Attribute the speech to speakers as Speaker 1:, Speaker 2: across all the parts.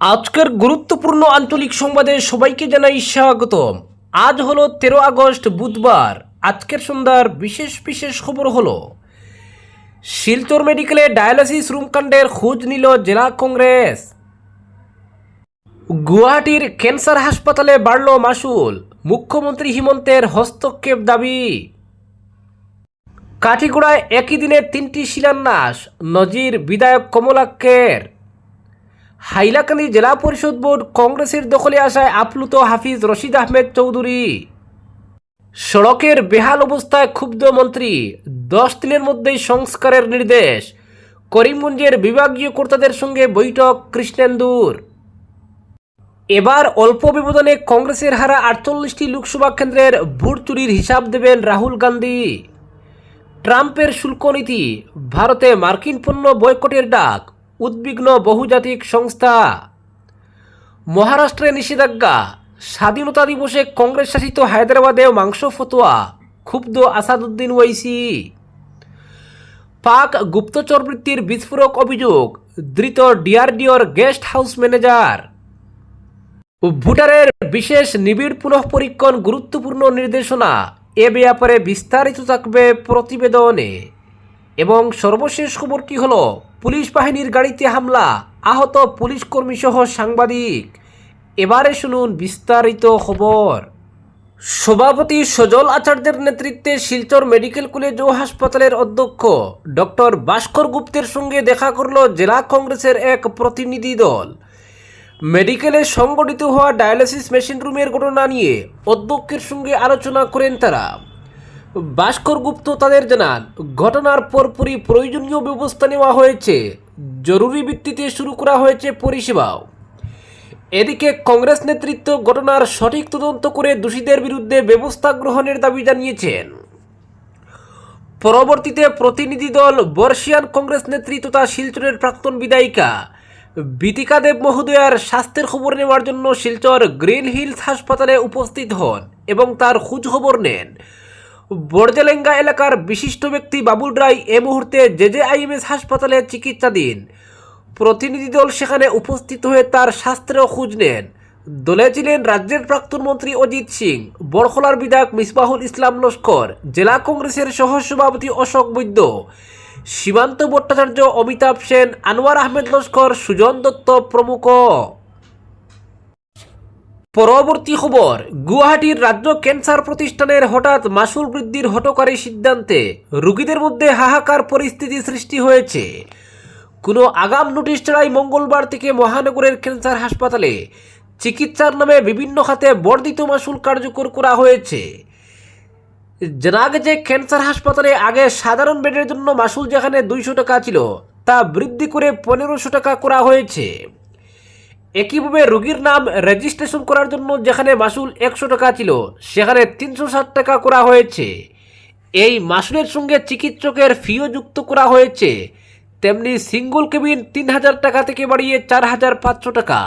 Speaker 1: আজকের গুরুত্বপূর্ণ আঞ্চলিক সংবাদে সবাইকে জানাই স্বাগতম। আজ হলো তেরো আগস্ট, বুধবার। আজকের সন্ধ্যার বিশেষ বিশেষ খবর হলো, শিলচর মেডিকেলে ডায়ালিসিস রুমকাণ্ডের খোঁজ নিল জেলা কংগ্রেস। গুয়াহাটির ক্যান্সার হাসপাতালে বাড়ল মাসুল, মুখ্যমন্ত্রী হিমন্তের হস্তক্ষেপ দাবি। কাঠিগোড়ায় একই দিনে তিনটি শিলান্যাস, নজির বিধায়ক কমলাক্ষের। হাইলাকান্দি জেলা পরিষদ বোর্ড কংগ্রেসের দখলে আসায় আপ্লুত হাফিজ রশিদ আহমেদ চৌধুরী। সড়কের বেহাল অবস্থায় ক্ষুব্ধ মন্ত্রী, দশ দিনের মধ্যেই সংস্কারের নির্দেশ। করিমগঞ্জের বিভাগীয় কর্তাদের সঙ্গে বৈঠক কৃষ্ণেন্দুর। এবার অল্প ব্যবধানে কংগ্রেসের হারা আটচল্লিশটি লোকসভা কেন্দ্রের ভোট চুরির হিসাব দেবেন রাহুল গান্ধী। ট্রাম্পের শুল্ক নীতি, ভারতে মার্কিন পণ্য বয়কটের ডাক। উদ্বিগ্ন বহুজাতিক সংস্থা। মহারাষ্ট্রে নিষেধাজ্ঞা। স্বাধীনতা দিবসে কংগ্রেস শাসিত হায়দ্রাবাদে মাংস ফতোয়া, ক্ষুব্ধ আসাদুদ্দিন ওয়াইসি। পাক গুপ্তচর বৃত্তির বিস্ফোরক অভিযোগ, ধৃত ডিআরডিওর গেস্ট হাউস ম্যানেজার। ভোটারের বিশেষ নিবিড় পুনঃপরীক্ষণ গুরুত্বপূর্ণ নির্দেশনা, এ ব্যাপারে বিস্তারিত থাকবে প্রতিবেদনে। এবং সর্বশেষ খবরটি হল? পুলিশ বাহিনীর গাড়িতে হামলা, আহত পুলিশ কর্মী সহ সাংবাদিক। এবারে শুনুন বিস্তারিত খবর। সভাপতি সজল আচার্যের নেতৃত্বে শিলচর মেডিকেল কলেজ ও হাসপাতালের অধ্যক্ষ ডক্টর ভাস্কর গুপ্তের সঙ্গে দেখা করল জেলা কংগ্রেসের এক প্রতিনিধি দল। মেডিকেলে সংগঠিত হওয়া ডায়ালিসিস মেশিন রুমের ঘটনা নিয়ে অধ্যক্ষের সঙ্গে আলোচনা করেন তারা। ভাস্কর গুপ্ত তাদের জানান, ঘটনার পরপরই প্রয়োজনীয় ব্যবস্থা নেওয়া হয়েছে। জরুরি ভিত্তিতে শুরু করা হয়েছে পরিষেবাও। এদিকে কংগ্রেস নেতৃত্ব ঘটনার সঠিক তদন্ত করে দোষীদের বিরুদ্ধে ব্যবস্থা গ্রহণের দাবি জানিয়েছেন। পরবর্তীতে প্রতিনিধি দল বর্ষিয়ান কংগ্রেস নেত্রী তথা শিলচরের প্রাক্তন বিধায়িকা বিতিকা দেব মহোদয়ার স্বাস্থ্যের খবর নেওয়ার জন্য শিলচর গ্রিন হিলস হাসপাতালে উপস্থিত হন এবং তার খোঁজ খবর নেন। বর্জেলেঙ্গা এলাকার বিশিষ্ট ব্যক্তি বাবুল রায় এ মুহূর্তে জেজেআইএমএস হাসপাতালে চিকিৎসাধীন। প্রতিনিধি দল সেখানে উপস্থিত হয়ে তার স্বাস্থ্যের খোঁজ নেন। দলে ছিলেন রাজ্যের প্রাক্তন মন্ত্রী অজিত সিং, বড়খলার বিধায়ক মিসবাহুল ইসলাম লস্কর, জেলা কংগ্রেসের সহসভাপতি অশোক বৈদ্য, সীমান্ত ভট্টাচার্য অমিতাভ সেন, আনোয়ার আহমেদ লস্কর, সুজন দত্ত প্রমুখ। পরবর্তী খবর, গুয়াহাটির রাজ্য ক্যান্সার প্রতিষ্ঠানের হঠাৎ মাসুল বৃদ্ধির হটকারী সিদ্ধান্তে রোগীদের মধ্যে হাহাকার পরিস্থিতি সৃষ্টি হয়েছে। কোনো আগাম নোটিশ ছাড়াই মঙ্গলবার থেকে মহানগরের ক্যান্সার হাসপাতালে চিকিৎসার নামে বিভিন্ন খাতে বর্ধিত মাসুল কার্যকর করা হয়েছে। জানা গেছে, ক্যান্সার হাসপাতালে আগে সাধারণ বেডের জন্য মাসুল যেখানে দুইশো টাকা ছিল, তা বৃদ্ধি করে পনেরোশো টাকা করা হয়েছে। একইভাবে রোগীর নাম রেজিস্ট্রেশন করার জন্য যেখানে মাসুল একশো টাকা ছিল, সেখানে তিনশো ষাট টাকা করা হয়েছে। এই মাসুলের সঙ্গে চিকিৎসকের ফিও যুক্ত করা হয়েছে। তেমনি সিঙ্গল কেবিন তিন হাজার টাকা থেকে বাড়িয়ে চার হাজার পাঁচশো টাকা।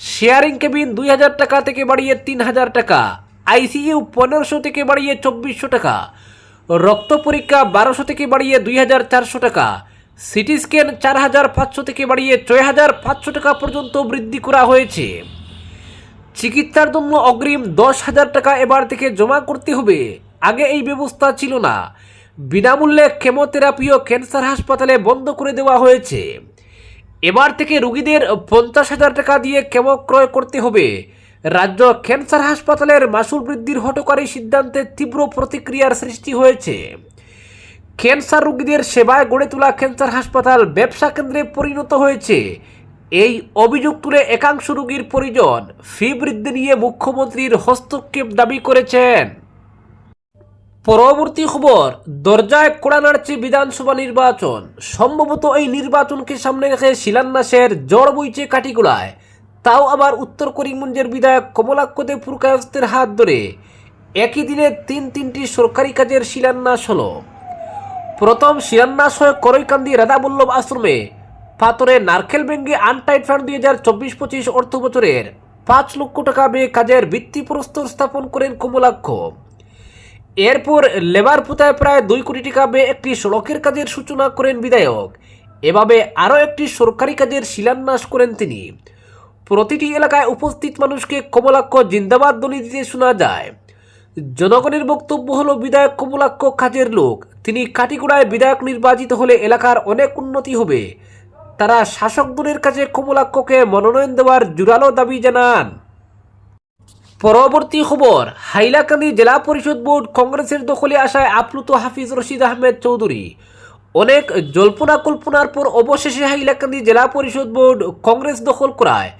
Speaker 1: শেয়ারিং কেবিন দুই হাজার টাকা থেকে বাড়িয়ে তিন হাজার টাকা। আইসিইউ পনেরোশো থেকে বাড়িয়ে চব্বিশশো টাকা। রক্ত পরীক্ষা বারোশো থেকে বাড়িয়ে দুই হাজার চারশো টাকা। সিটি স্ক্যান চার হাজার পাঁচশো থেকে বাড়িয়ে ছয় হাজার পাঁচশো টাকা পর্যন্ত বৃদ্ধি করা হয়েছে। চিকিৎসার জন্য অগ্রিম দশ হাজার টাকা এবার থেকে জমা করতে হবে। আগে এই ব্যবস্থা ছিল না। বিনামূল্যে কেমোথেরাপি ও ক্যান্সার হাসপাতালে বন্ধ করে দেওয়া হয়েছে। এবার থেকে রুগীদের পঞ্চাশ হাজার টাকা দিয়ে কেমো ক্রয় করতে হবে। রাজ্য ক্যান্সার হাসপাতালের মাসুল বৃদ্ধির হটকারী সিদ্ধান্তে তীব্র প্রতিক্রিয়ার সৃষ্টি হয়েছে। ক্যান্সার রোগীদের সেবায় গড়ে তোলা ক্যান্সার হাসপাতাল ব্যবসা কেন্দ্রে পরিণত হয়েছে। এই অভিযোগ তুলে একাংশ রোগীর পরিজন ফি বৃদ্ধি নিয়ে মুখ্যমন্ত্রীর হস্তক্ষেপ দাবি করেছেন। পরবর্তী খবর, দরজায় কোড়া নাড়ছে বিধানসভা নির্বাচন। সম্ভবত এই নির্বাচনকে সামনে রেখে শিলান্যাসের জ্বর বইছে কাটিগুলায় তাও আবার উত্তর করিমগঞ্জের বিধায়ক কমলাক্ষদে পুরকায়স্তের হাত ধরে। একই দিনে তিন তিনটি সরকারি কাজের শিলান্যাস হলো। প্রথম শিলান্যাস হয়ে করৈকান্দি রাধাবল্লভ আশ্রমে পাথরে নারকেল ব্যাঙ্গে আনটাইট ফান্ড দুই হাজার চব্বিশ পঁচিশ অর্থ বছরের পাঁচ লক্ষ টাকা ব্যয়ে কাজের ভিত্তিপ্রস্তর স্থাপন করেন কমলাক্ষ। এরপর লেবার পুতায় প্রায় দুই কোটি টাকা ব্যয়ে একটি সড়কের কাজের সূচনা করেন বিধায়ক। এভাবে আরও একটি সরকারি কাজের শিলান্যাস করেন তিনি। প্রতিটি এলাকায় উপস্থিত মানুষকে কমলাক্ষ জিন্দাবাদ ধ্বনি দিতে শোনা যায়। জনগণের বক্তব্য হলো, বিধায়ক কমলাক্ষ কাজের লোক তিনি কাটিগোড়ায় বিধায়ক নির্বাচিত হলে এলাকার অনেক উন্নতি হবে। তারা শাসক দলের কাছে কমলাক্ষকে মনোনয়ন দেওয়ার জোরালো দাবি জানান। পরবর্তী খবর, হাইলাকান্দি জেলা পরিষদ বোর্ড কংগ্রেসের দখলে আসায় আপ্লুত হাফিজ রশিদ আহমেদ চৌধুরী। অনেক জল্পনা কল্পনার পর অবশেষে হাইলাকান্দি জেলা পরিষদ বোর্ড কংগ্রেস দখল করায়।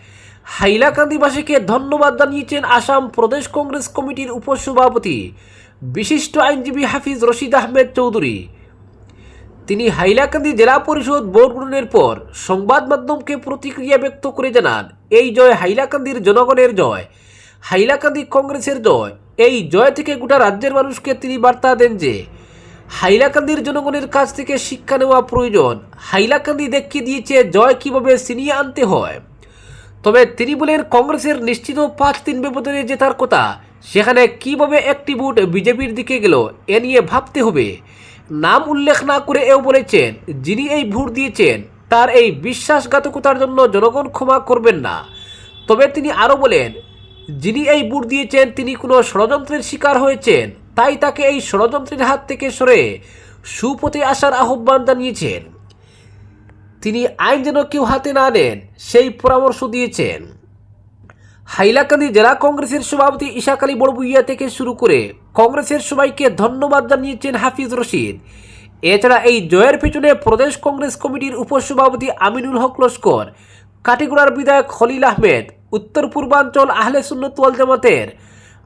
Speaker 1: হাইলাকান্দিবাসীকে ধন্যবাদ জানিয়েছেন আসাম প্রদেশ কংগ্রেস কমিটির উপসভাপতি। বিশিষ্ট আইনজীবী হাফিজ রশিদ আহমেদ চৌধুরী। তিনি হাইলাকান্দি জেলা পরিষদ ভোট গ্রহণের পর সংবাদ মাধ্যমকে প্রতিক্রিয়া ব্যক্ত করে জানান, এই জয় হাইলাকান্দির জনগণের জয়, হাইলাকান্দি কংগ্রেসের জয়। এই জয় থেকে গোটা রাজ্যের মানুষকে তিনি বার্তা দেন যে, হাইলাকান্দির জনগণের কাছ থেকে শিক্ষা নেওয়া প্রয়োজন। হাইলাকান্দি দেখিয়ে দিয়েছে জয় কীভাবে ছিনিয়ে আনতে হয়। তবে তিনি বলেন, কংগ্রেসের নিশ্চিত পাঁচ তিন ব্যবধানে জেতার কথা সেখানে কীভাবে একটি ভোট বিজেপির দিকে গেল, এ নিয়ে ভাবতে হবে। নাম উল্লেখ না করে এও বলেছেন, যিনি এই ভোট দিয়েছেন, তার এই বিশ্বাসঘাতকতার জন্য জনগণ ক্ষমা করবেন না। তবে তিনি আরও বলেন, যিনি এই ভোট দিয়েছেন, তিনি কোনো ষড়যন্ত্রের শিকার হয়েছেন, তাই তাকে এই ষড়যন্ত্রের হাত থেকে সরে সুপথে আসার আহ্বান জানিয়েছেন। তিনি আইন যেন কেউ হাতে না নেন, সেই পরামর্শ দিয়েছেন। হাইলাকান্দি জেলা কংগ্রেসের সভাপতি ইশাক আলী বড়বুইয়া থেকে শুরু করে কংগ্রেসের সবাইকে ধন্যবাদ জানিয়েছেন হাফিজ রশিদ। এছাড়া এই জয়ের পেছনে প্রদেশ কংগ্রেস কমিটির উপসভাপতি আমিনুল হক লস্কর, কাটিগড়ার বিধায়ক খলিল আহমেদ, উত্তর পূর্বাঞ্চল আহলে সুন্নত ওয়াল জামাতের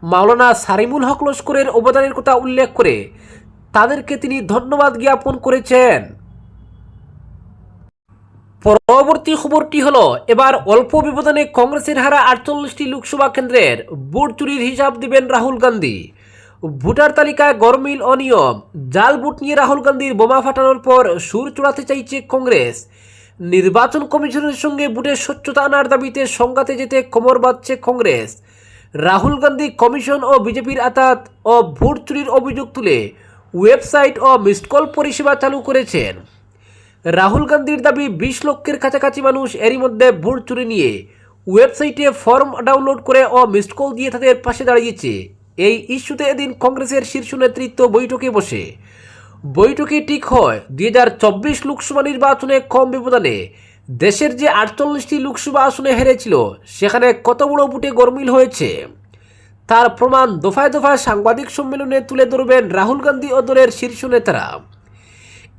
Speaker 1: মাওলানা সারিমুল হক লস্করের অবদানের কথা উল্লেখ করে তাদেরকে তিনি ধন্যবাদ জ্ঞাপন করেছেন। পরবর্তী খবরটি হলো, এবার অল্প ব্যবধানে কংগ্রেসের হারা আটচল্লিশটি লোকসভা কেন্দ্রের ভোট চুরির হিসাব দিবেন রাহুল গান্ধী। ভোটার তালিকায় গরমিল অনিয়ম, জাল ভোট নিয়ে রাহুল গান্ধীর বোমা ফাটানোর পর সুর চড়াতে চাইছে কংগ্রেস। নির্বাচন কমিশনের সঙ্গে ভোটের স্বচ্ছতা আনার দাবিতে সংঘাতে যেতে কোমর বাঁধছে কংগ্রেস। রাহুল গান্ধী কমিশন ও বিজেপির আতাত ও ভোট চুরির অভিযোগ তুলে ওয়েবসাইট ও মিসড কল পরিষেবা চালু করেছেন। রাহুল গান্ধীর দাবি বিশ লক্ষের কাছাকাছি মানুষ এরই মধ্যে ভোট চুরি নিয়ে ওয়েবসাইটে ফর্ম ডাউনলোড করে ও মিসড কল দিয়ে তাদের পাশে দাঁড়িয়েছে। এই ইস্যুতে এদিন কংগ্রেসের শীর্ষ নেতৃত্ব বৈঠকে বসে। বৈঠকে ঠিক হয়, দুই হাজার চব্বিশ লোকসভা নির্বাচনে কম ব্যবধানে দেশের যে আটচল্লিশটি লোকসভা আসনে হেরেছিল, সেখানে কত বড় ভোটে গরমিল হয়েছে? তার প্রমাণ দফায় দফায় সাংবাদিক সম্মেলনে তুলে ধরবেন রাহুল গান্ধী ও দলের শীর্ষ নেতারা।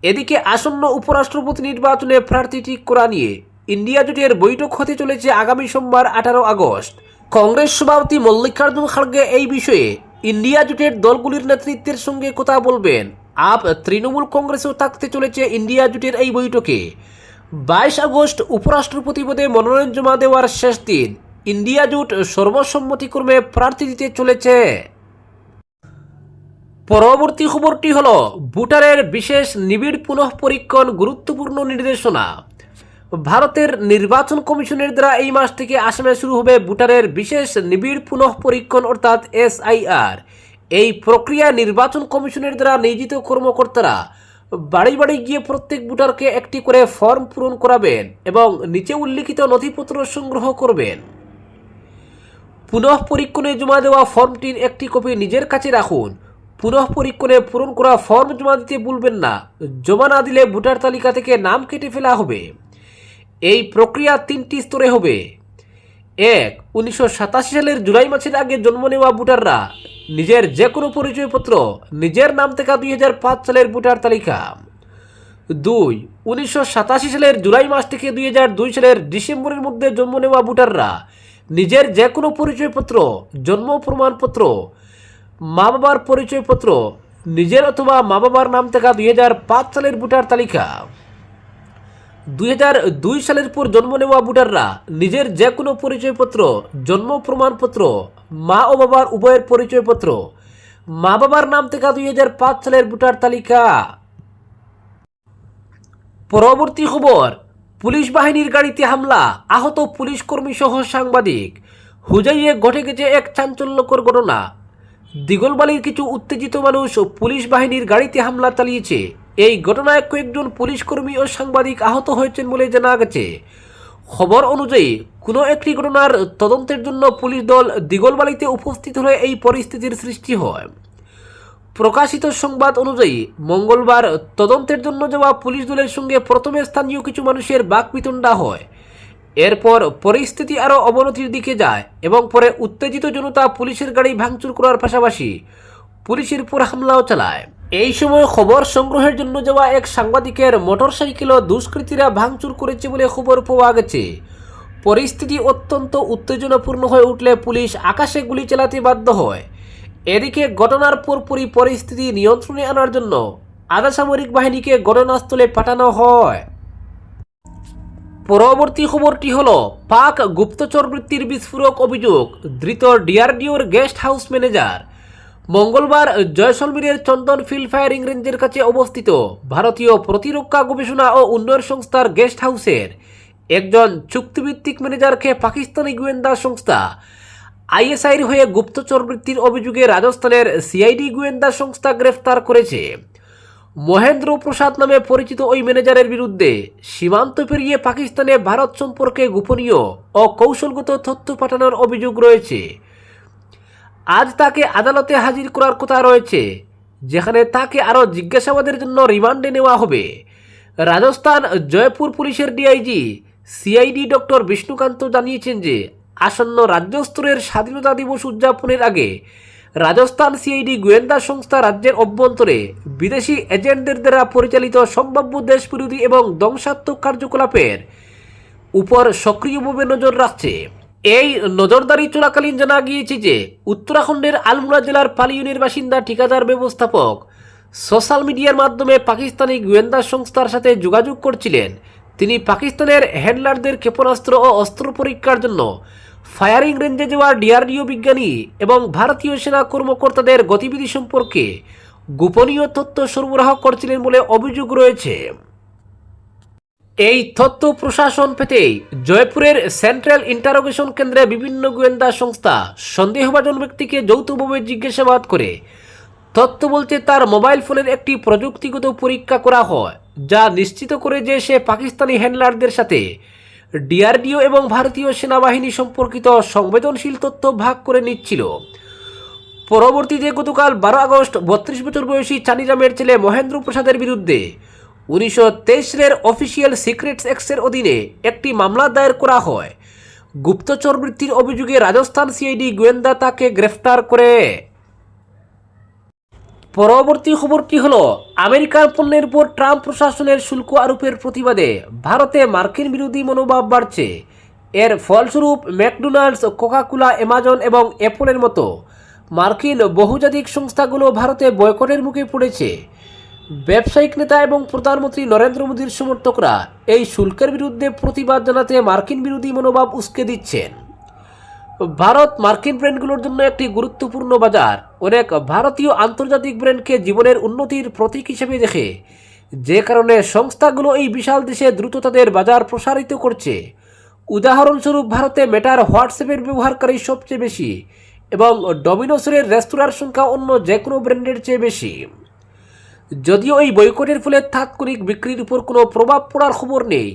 Speaker 1: এদিকে আসন্ন উপরাষ্ট্রপতি নির্বাচনে প্রার্থী ঠিক করা নিয়ে ইন্ডিয়া জোটের বৈঠক হতে চলেছে আগামী সোমবার আঠারো আগস্ট। কংগ্রেস সভাপতি মল্লিকার্জুন খাড়গে এই বিষয়ে ইন্ডিয়া জোটের দলগুলির নেতৃত্বের সঙ্গে কথা বলবেন। আপ তৃণমূল কংগ্রেসও থাকতে চলেছে ইন্ডিয়া জোটের এই বৈঠকে। বাইশ আগস্ট উপরাষ্ট্রপতি পদে মনোনয়ন জমা দেওয়ার শেষ দিন ইন্ডিয়া জোট সর্বসম্মতিক্রমে প্রার্থী দিতে চলেছে। পরবর্তী খবরটি হল, ভোটারের বিশেষ নিবিড় পুনঃপরীক্ষণ গুরুত্বপূর্ণ নির্দেশনা। ভারতের নির্বাচন কমিশনের দ্বারা এই মাস থেকে আসামে শুরু হবে ভোটারের বিশেষ নিবিড় পুনঃপরীক্ষণ, অর্থাৎ এসআইআর। এই প্রক্রিয়া নির্বাচন কমিশনের দ্বারা নিয়োজিত কর্মকর্তারা বাড়ি বাড়ি গিয়ে প্রত্যেক ভোটারকে একটি করে ফর্ম পূরণ করাবেন এবং নিচে উল্লিখিত নথিপত্র সংগ্রহ করবেন। পুনঃ পরীক্ষণে জমা দেওয়া ফর্মটির একটি কপি নিজের কাছে রাখুন। পুনঃ পরীক্ষণে পূরণ করা ফর্ম জমা দিতে ভুলবেন না। জমা না দিলে ভোটার তালিকা থেকে নাম কেটে ফেলা হবে। এই প্রক্রিয়া তিনটি স্তরে হবে। এক, উনিশশো সালের জুলাই মাসের আগে জন্ম নেওয়া ভোটাররা নিজের যে কোনো পরিচয়পত্র, নিজের নাম থেকে দুই হাজার পাঁচ সালের ভোটার তালিকা। দুই, উনিশশো সালের জুলাই মাস থেকে দুই হাজার দুই সালের ডিসেম্বরের মধ্যে জন্ম নেওয়া ভোটাররা নিজের যে কোনো পরিচয়পত্র, জন্ম প্রমাণপত্র মা বাবার পরিচয়পত্র, নিজের অথবা মা বাবার নাম থেকে দুই সালের ভোটার তালিকা। দুই হাজার দুই সালের পর জন্ম নেওয়া ভোটাররা নিজের যে কোনো পরিচয়পত্র, জন্ম প্রমাণপত্র, মা ও বাবার উভয়ের পরিচয়পত্র, মা বাবার নাম থেকে দুই সালের ভোটার তালিকা। পরবর্তী খবর, পুলিশ বাহিনীর গাড়িতে হামলা, আহত পুলিশ কর্মী সহ সাংবাদিক। হুজাইয়ে ঘটে গেছে এক চাঞ্চল্যকর ঘটনা। দিগলবালির কিছু উত্তেজিত মানুষ ও পুলিশ বাহিনীর গাড়িতে হামলা চালিয়েছে। এই ঘটনায় কয়েকজন পুলিশ কর্মী ও সাংবাদিক আহত হয়েছেন বলে জানা গেছে। খবর অনুযায়ী, কোনো একটি ঘটনার তদন্তের জন্য পুলিশ দল দিগলবালিতে উপস্থিত হলে এই পরিস্থিতির সৃষ্টি হয়। প্রকাশিত সংবাদ অনুযায়ী, মঙ্গলবার তদন্তের জন্য যাওয়া পুলিশ দলের সঙ্গে প্রথমে স্থানীয় কিছু মানুষের বাকবিতণ্ডা হয়। এরপর পরিস্থিতি আরও অবনতির দিকে যায় এবং পরে উত্তেজিত জনতা পুলিশের গাড়ি ভাঙচুর করার পাশাপাশি পুলিশের উপর হামলাও চালায়। এই সময় খবর সংগ্রহের জন্য যাওয়া এক সাংবাদিকের মোটরসাইকেলও দুষ্কৃতীরা ভাঙচুর করেছে বলে খবর পাওয়া গেছে। পরিস্থিতি অত্যন্ত উত্তেজনাপূর্ণ হয়ে উঠলে পুলিশ আকাশে গুলি চালাতে বাধ্য হয়। এদিকে ঘটনার পরপরই পরিস্থিতি নিয়ন্ত্রণে আনার জন্য আধা সামরিক বাহিনীকে ঘটনাস্থলে পাঠানো হয়। পরবর্তী খবরটি হলো, পাক গুপ্তচর বৃত্তির বিস্ফোরক অভিযোগ, ধৃত ডিআরডিওর গেস্ট হাউস ম্যানেজার। মঙ্গলবার জয়সলমীরের চন্দন ফিল্ড ফায়ারিং রেঞ্জের কাছে অবস্থিত ভারতীয় প্রতিরক্ষা গবেষণা ও উন্নয়ন সংস্থার গেস্ট হাউসের একজন চুক্তিভিত্তিক ম্যানেজারকে পাকিস্তানি গোয়েন্দা সংস্থা আইএসআইর হয়ে গুপ্তচর বৃত্তির অভিযোগে রাজস্থানের সিআইডি গোয়েন্দা সংস্থা গ্রেফতার করেছে। মহেন্দ্র প্রসাদ নামে পরিচিত ওই ম্যানেজারের বিরুদ্ধে সীমান্ত পেরিয়ে পাকিস্তানে ভারত সম্পর্কে গোপনীয় ও কৌশলগত তথ্য পাঠানোর অভিযোগ রয়েছে। আজ তাকে আদালতে হাজির করার কথা রয়েছে, যেখানে তাকে আরও জিজ্ঞাসাবাদের জন্য রিমান্ডে নেওয়া হবে। রাজস্থান জয়পুর পুলিশের ডিআইজি সিআইডি ডক্টর বিষ্ণুকান্ত জানিয়েছেন যে, আসন্ন রাজ্য স্তরের স্বাধীনতা দিবস উদযাপনের আগে রাজস্থান সিআইডি গোয়েন্দা সংস্থা রাজ্যের অভ্যন্তরে বিদেশি এজেন্টদের দ্বারা পরিচালিত সম্ভাব্য দেশবিরোধী এবং ধ্বংসাত্মক কার্যকলাপের উপর সক্রিয়ভাবে নজর রাখছে। এই নজরদারি চলাকালীন জানা গিয়েছে যে উত্তরাখণ্ডের আলমোড়া জেলার পালিউনের বাসিন্দা ঠিকাদার ব্যবস্থাপক সোশ্যাল মিডিয়ার মাধ্যমে পাকিস্তানি গোয়েন্দা সংস্থার সাথে যোগাযোগ করছিলেন। তিনি পাকিস্তানের হ্যান্ডলারদের ক্ষেপণাস্ত্র ও অস্ত্র পরীক্ষার জন্য ফায়ারিং রেঞ্জে যাওয়া ডিআরডিও বিজ্ঞানী এবং ভারতীয় সেনা কর্মকর্তাদের গতিবিধি সম্পর্কে গোপনীয় তথ্য সরবরাহ করছিলেন বলে অভিযোগ রয়েছে। এই তথ্য প্রশাসন পেতেই জয়পুরের সেন্ট্রাল ইন্টারোগেশন কেন্দ্রে বিভিন্ন গোয়েন্দা সংস্থা সন্দেহভাজন ব্যক্তিকে যৌথভাবে জিজ্ঞাসাবাদ করে তথ্য বলতে তার মোবাইল ফোনের একটি প্রযুক্তিগত পরীক্ষা করা হয়, যা নিশ্চিত করে যে সে পাকিস্তানি হ্যান্ডলারদের সাথে ডিআরডিও এবং ভারতীয় সেনাবাহিনী সম্পর্কিত সংবেদনশীল তথ্য ভাগ করে নিচ্ছিল। পরবর্তীতে গতকাল বারো আগস্ট বত্রিশ বছর বয়সী চানিরামের ছেলে মহেন্দ্র প্রসাদের বিরুদ্ধে উনিশশো তেইশের অফিসিয়াল সিক্রেটস অ্যাক্টের অধীনে একটি মামলা দায়ের করা হয়। গুপ্তচর বৃত্তির অভিযোগে রাজস্থান সিআইডি গোয়েন্দা তাকে গ্রেফতার করে। পরবর্তী খবরটি হল? আমেরিকার পণ্যের উপর ট্রাম্প প্রশাসনের শুল্ক আরোপের প্রতিবাদে ভারতে মার্কিন বিরোধী মনোভাব বাড়ছে। এর ফলস্বরূপ ম্যাকডোনাল্ডস, কোকাকোলা, অ্যামাজন এবং অ্যাপলের মতো মার্কিন বহুজাতিক সংস্থাগুলো ভারতে বয়কটের মুখে পড়েছে। ব্যবসায়িক নেতা এবং প্রধানমন্ত্রী নরেন্দ্র মোদীর সমর্থকরা এই শুল্কের বিরুদ্ধে প্রতিবাদ জানাতে মার্কিন বিরোধী মনোভাব উস্কে দিচ্ছেন। ভারত মার্কিন ব্র্যান্ডগুলোর জন্য একটি গুরুত্বপূর্ণ বাজার। অনেক ভারতীয় আন্তর্জাতিক ব্র্যান্ডকে জীবনের উন্নতির প্রতীক হিসেবে দেখে, যে কারণে সংস্থাগুলো এই বিশাল দেশে দ্রুত তাদের বাজার প্রসারিত করছে। উদাহরণস্বরূপ, ভারতে মেটার হোয়াটসঅ্যাপের ব্যবহারকারী সবচেয়ে বেশি এবং ডমিনোসের রেস্তোরাঁর সংখ্যা অন্য যে কোনো ব্র্যান্ডের চেয়ে বেশি। যদিও এই বৈকটের ফলে তাৎক্ষণিক বিক্রির উপর কোনো প্রভাব পড়ার খবর নেই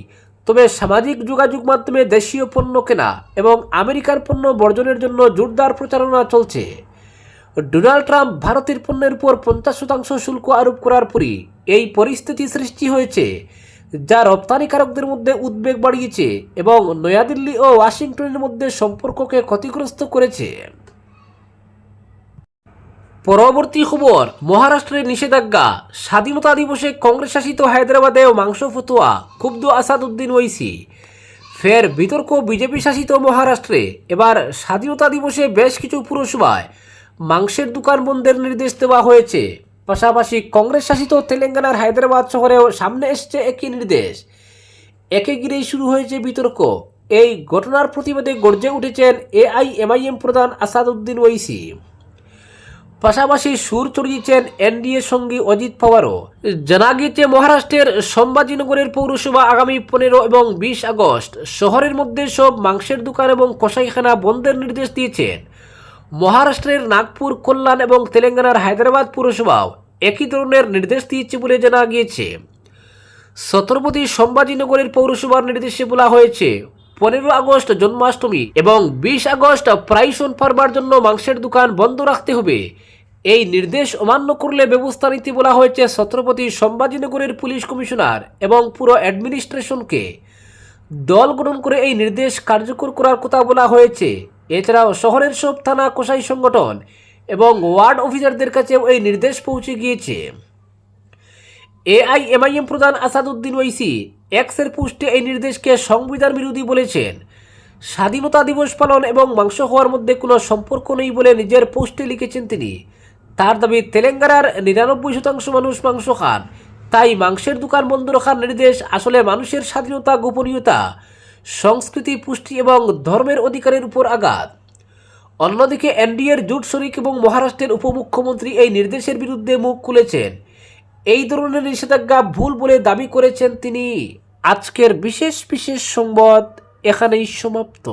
Speaker 1: তবে সামাজিক যোগাযোগ মাধ্যমে দেশীয় পণ্য কেনা এবং আমেরিকার পণ্য বর্জনের জন্য জোরদার প্রচারণা চলছে। ডোনাল্ড ট্রাম্প ভারতের পণ্যের উপর পঞ্চাশ শতাংশ শুল্ক আরোপ করার পরই এই পরিস্থিতি সৃষ্টি হয়েছে, যা রপ্তানিকারকদের মধ্যে উদ্বেগ বাড়িয়েছে এবং নয়াদিল্লি ও ওয়াশিংটনের মধ্যে সম্পর্ককে ক্ষতিগ্রস্ত করেছে। পরবর্তী খবর মহারাষ্ট্রের নিষেধাজ্ঞা। স্বাধীনতা দিবসে কংগ্রেস শাসিত হায়দ্রাবাদেও মাংস ফতোয়া, ক্ষুব্ধ আসাদুদ্দিন ওইসি। ফের বিতর্ক বিজেপি শাসিত মহারাষ্ট্রে। এবার স্বাধীনতা দিবসে বেশ কিছু পুরসভায় মাংসের দোকান বন্ধের নির্দেশ দেওয়া হয়েছে। পাশাপাশি কংগ্রেস শাসিত তেলেঙ্গানার হায়দ্রাবাদ শহরেও সামনে এসছে একই নির্দেশ। একে ঘিরেই শুরু হয়েছে বিতর্ক। এই ঘটনার প্রতিবাদে গর্জে উঠেছেন এআইএমআইএম প্রধান আসাদুদ্দিন ওইসি। পাশাপাশি সুর চড়িয়েছেন এনডিএ সঙ্গী অজিত পাওয়ারও। জানা গিয়েছে মহারাষ্ট্রের সম্ভাজিনগরের পৌরসভা আগামী পনেরো এবং বিশ আগস্ট। শহরের মধ্যে সব মাংসের দোকান এবং কষাইখানা বন্ধের নির্দেশ দিয়েছেন। মহারাষ্ট্রের নাগপুর, কল্যাণ এবং তেলেঙ্গানার হায়দ্রাবাদ পুরসভাও একই ধরনের নির্দেশ দিয়েছে বলে জানা গিয়েছে। ছত্রপতি সম্ভাজিনগরের পৌরসভার নির্দেশে বলা হয়েছে পনেরো আগস্ট জন্মাষ্টমী এবং বিশ আগস্ট প্রাইসন ফার্মার জন্য মাংসের দোকান বন্ধ রাখতে হবে। এই নির্দেশ অমান্য করলে ব্যবস্থা নিতে বলা হয়েছে ছত্রপতি সম্ভাজিনগরের পুলিশ কমিশনার এবং পুরো অ্যাডমিনিস্ট্রেশনকে। দল গঠন করে এই নির্দেশ কার্যকর করার কথা বলা হয়েছে। এছাড়াও শহরের সব থানা কোষাই সংগঠন এবং ওয়ার্ড অফিসারদের কাছেও এই নির্দেশ পৌঁছে গিয়েছে। এআইএমআইএম প্রধান আসাদুদ্দিন ওইসি এক্সের পুষ্টে এই নির্দেশকে সংবিধান বিরোধী বলেছেন। স্বাধীনতা দিবস পালন এবং মাংস হওয়ার মধ্যে কোনো সম্পর্ক নেই বলে নিজের পোস্টে লিখেছেন তিনি। তার দাবি, তেলেঙ্গানার নিরানব্বই শতাংশ মানুষ মাংস খান। তাই মাংসের দোকান বন্ধ রাখার নির্দেশ আসলে মানুষের স্বাধীনতা, গোপনীয়তা, সংস্কৃতি, পুষ্টি এবং ধর্মের অধিকারের উপর আঘাত। অন্যদিকে, এনডিএর জোট শরিক এবং মহারাষ্ট্রের উপমুখ্যমন্ত্রী এই নির্দেশের বিরুদ্ধে মুখ খুলেছেন। এই ধরনের নিষেধাজ্ঞা ভুল বলে দাবি করেছেন তিনি। আজকের বিশেষ বিশেষ সংবাদ এখানেই সমাপ্ত।